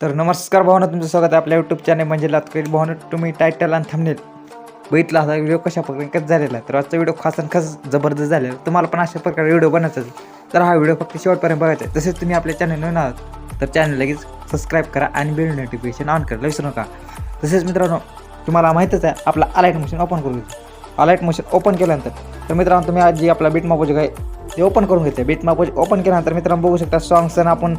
तर नमस्कार भावना तुमचं स्वागत आहे आपल्या यूट्यूब चॅनल म्हणजे लातकरी भावना तुम्ही टायटल आणि थांबनेल बघितला असा व्हिडिओ कशा प्रकारे कसं झालेला तर आजचा व्हिडिओ खास आणि खास जबरदस्त झालेला तुम्हाला पण अशा प्रकारे व्हिडिओ बनायचा तर हा व्हिडिओ फक्त शेवटपर्यंत बघायचा आहे. तसेच तुम्ही आपल्या चॅनल नवीन आहात तर चॅनल लगेच सबस्क्राईब करा आणि बेल नोटिफिकेशन ऑन करायला विसरू नका. तसेच मित्रांनो तुम्हाला माहीतच आहे आपला अलाईट मशीन ओपन करून घेतो. अलाईट मशीन ओपन केल्यानंतर तर मित्रांनो तुम्ही आज जी आपला बीट मापोजिक आहे ते ओपन करून घेते बीट मापोजिक ओपन केल्यानंतर मित्रांनो बघू शकता सॉंग्स आणि आपण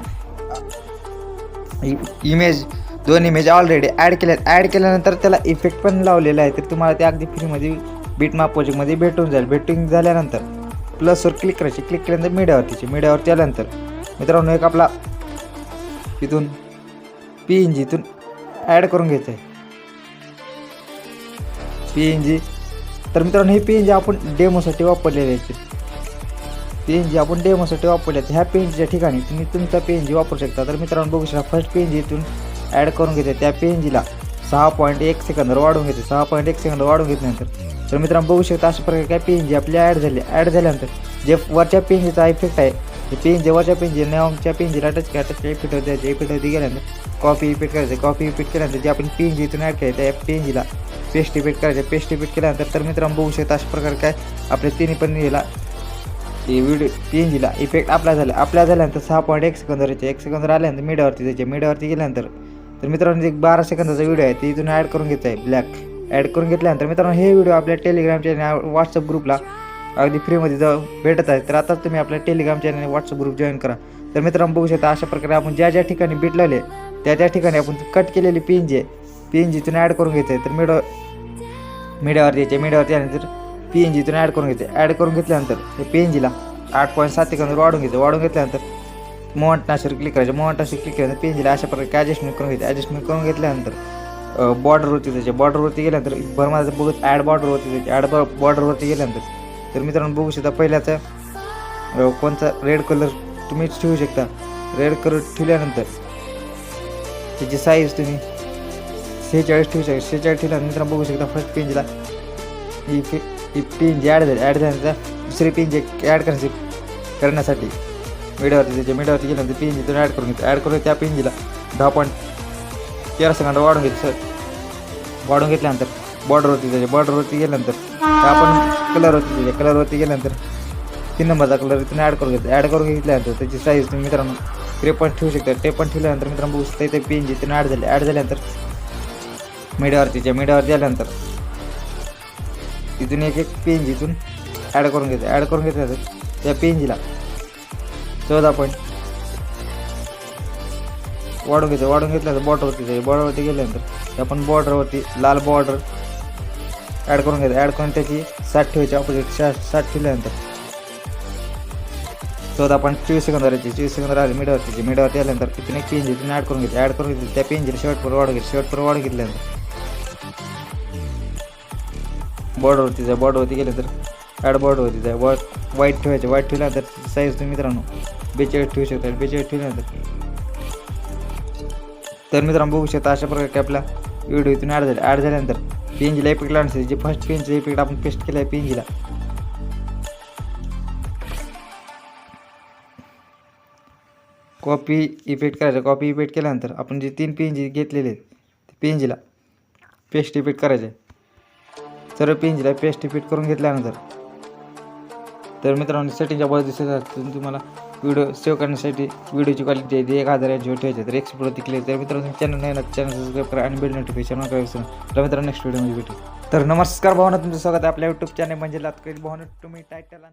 इमेज दोन इमेज ऑलरेडी ॲड केल्या ॲड केल्यानंतर त्याला इफेक्ट पण लावलेला आहे. तर तुम्हाला ते अगदी फ्रीमध्ये बीट माप प्रोजेक्टमध्ये भेटून जाईल. भेटून झाल्यानंतर प्लसवर क्लिक करायची. क्लिक केल्यानंतर मीडियावरतीची मीडियावरती आल्यानंतर मित्रांनो एक आपला इथून पी एन जीतून ॲड करून घ्यायचं आहे पी एन जी तर मित्रांनो हे पी एन जी आपण डेमोसाठी वापरलेले आहेत. पी एन जी आपण डेमोसाठी वापरल्या ह्या पी ठिकाणी तुम्ही तुमचा पी एन जी वापरू शकता. तर मित्रांनो बघू शकता फर्स्ट पी एन ॲड करून घेते. त्या पी एन जीला सहा पॉईंट एक सेकंदवर वाढवून घेते. सहा पॉईंट एक सेकंद वाढवून घेतल्यानंतर. तर मित्रांनो बघू शकता अशा प्रकारे काय पेनजी एन जी आपली ॲड झाली ॲड झाल्यानंतर जे वरच्या पेनजीचा इफेक्ट आहे ते पी एन जी वरच्या पेनजी एन जी नेमच्या पी टच करा टच इफेक्ट होते जे इफेक्ट होती गेल्यानंतर कॉपी इफेक्ट करायचं. कॉपी इफेक्ट केल्यानंतर जे आपण पी एन ॲड केलं त्या पी एन जीला पेस्ट इफेक्ट करायचं. पेस्ट इफेक्ट केल्यानंतर तर मित्रांनो बघू शकता अशा प्रकारे काय आपल्या तिन्ही पण याला ते व्हिडिओ पी एन जीला इफेक्ट आपला झाला. आपल्या झाल्यानंतर सहा पॉईंट एक सेकंदरचे एक सेकंदर आल्यानंतर मीडियावरती जायचे. मीडियावरती गेल्यानंतर तर मित्रांनो एक बारा सेकंदाचा व्हिडिओ आहे. ते इथून ॲड करून घ्यायचा आहे ब्लॅक ॲड करून घेतल्यानंतर मित्रांनो हे व्हिडिओ आपल्या टेलिग्राम चॅनल व्हॉट्सअप ग्रुपला अगदी फ्रीमध्ये जाऊ भेटत आहे तर आताच तुम्ही आपल्या Telegram channel WhatsApp group join करा. तर मित्रांनो बघू शकता अशा प्रकारे आपण ज्या ज्या ठिकाणी बीट लावले त्या त्या ठिकाणी आपण कट केलेली पी एन जी आहे. पी एन जीतून ॲड करून घ्यायचं आहे तर मीडिया मीडियावरती यायचे मीडियावरती आल्यानंतर पी एन जीतून ॲड करून घेते. ॲड करून घेतल्यानंतर ते पी एन जीला आठ पॉईंट सात सेकंदवर वाढून घेते. वाढून घेतल्यानंतर मोहन नाशर क्लिक करायचे. मोहन नाशर क्लिक केल्यानंतर पी एन जीला अशा प्रकारे ॲडजस्टमेंट करून घेते. ॲडजस्टमेंट करून घेतल्यानंतर बॉर्डरवरती त्याच्या बॉर्डरवरती गेल्यानंतर भरमाचं बघत ॲड बॉर्डरवरती त्याची ॲड बॉर्डरवरती गेल्यानंतर तर मित्रांनो बघू शकता पहिल्याचा कोणता रेड कलर तुम्ही ठेवू शकता. रेड कलर ठेवल्यानंतर त्याची साईज तुम्ही सेहेचाळीस ठेवू शकता सेहेचाळीस ठेवल्यानंतर मित्रांनो बघू शकता फर्स्ट पेंजला ही फे ही पिन जी ॲड झाली. ॲड झाल्यानंतर दुसरी पेन ॲड करायची करण्यासाठी. मीडियावरती त्याच्या मीडियावरती गेल्यानंतर पेन जीतून ॲड करून घेतो. ॲड करून त्या पिंजीला जीला दहा पॉईंट तेरा सेकंद वाढून घेतो सर. वाढून घेतल्यानंतर बॉर्डरवरती त्याच्या बॉर्डरवरती गेल्यानंतर आपण कलरवरती त्याच्या कलरवरती गेल्यानंतर तीन नंबरचा कलर इथून ॲड करून घेतो. ॲड करून घेतल्यानंतर त्याची साईज तुम्ही मित्रांनो त्रेपन्न ठेवू शकता. त्रेपन्न ठेवल्यानंतर मित्रांनो बघू शकता इथे जी जिथून ॲड झाले. ॲड झाल्यानंतर मीडियावरतीच्या मीडियावरती आल्यानंतर तिथून एक एक पेंज इथून ॲड करून घेते. ॲड करून घेते त्या पेनजीला चौदा पॉईंट वाढून घेतो वाढून घेतल्यानंतर बॉर्डरवरती जाईल. बॉर्डरवरती गेल्यानंतर आपण बॉर्डरवरती लाल बॉर्डर ॲड करून घेतो. ॲड करून त्याची साठ ठेवायची ऑपोजिट साठ साठ ठेवल्यानंतर चौदा पॉईंट चोवीस सेकंद राहायची चोवीस सेकंद राहिले मीडियावरती मीडियावरती आल्यानंतर तिथून एक पेंज तिथून ॲड करून घेते. ॲड करून घेतली त्या पेंजीला शर्टवर वाढ घेतली. शर्टवर वाढ घेतल्यानंतर बॉर्डरवरती जाय बॉर्डरवरती गेलं तर ॲड बॉर्डरवरती जाय. वॉ वाईट ठेवायचे. वाईट ठेवल्यानंतर साईज तुम्ही मित्रांनो बेचाळीस ठेवू शकता. बेचाळीस ठेवल्यानंतर तर मित्रांनो बघू शकता अशा प्रकारे आपला व्हिडिओ इथून ॲड झाला. ॲड झाल्यानंतर पी एन जीला इफेक्ट लागणार जे फर्स्ट पेनचं इफेक्ट आपण पेस्ट केलं आहे पी एन जीला कॉपी इफेक्ट करायचं. कॉपी इफेक्ट केल्यानंतर आपण जे तीन पी एन जी घेतलेले आहेत ते पी एन जीला पेस्ट इफेक्ट करायचे. सर्व पेंजला पेस्ट फिट करून घेतल्यानंतर. तर मित्रांनो सेटिंगच्या बाजू दिसत असतील तुम्हाला व्हिडिओ सेव्ह करण्यासाठी व्हिडिओची क्वालिटी आहे ती एक हजार एच ठेवायची तर एक्सप्लोर क्लिक तर मित्रांनो चॅनल नाही ना चॅनल सबस्क्राईब करा आणि बेल नोटिफिकेशन करा. विसरून तर मित्रांनो नेक्स्ट व्हिडिओमध्ये भेटू. तर नमस्कार भावना तुमचं स्वागत आहे आपल्या यूट्यूब चॅनल म्हणजे लातकरी भावना तुम्ही टायटल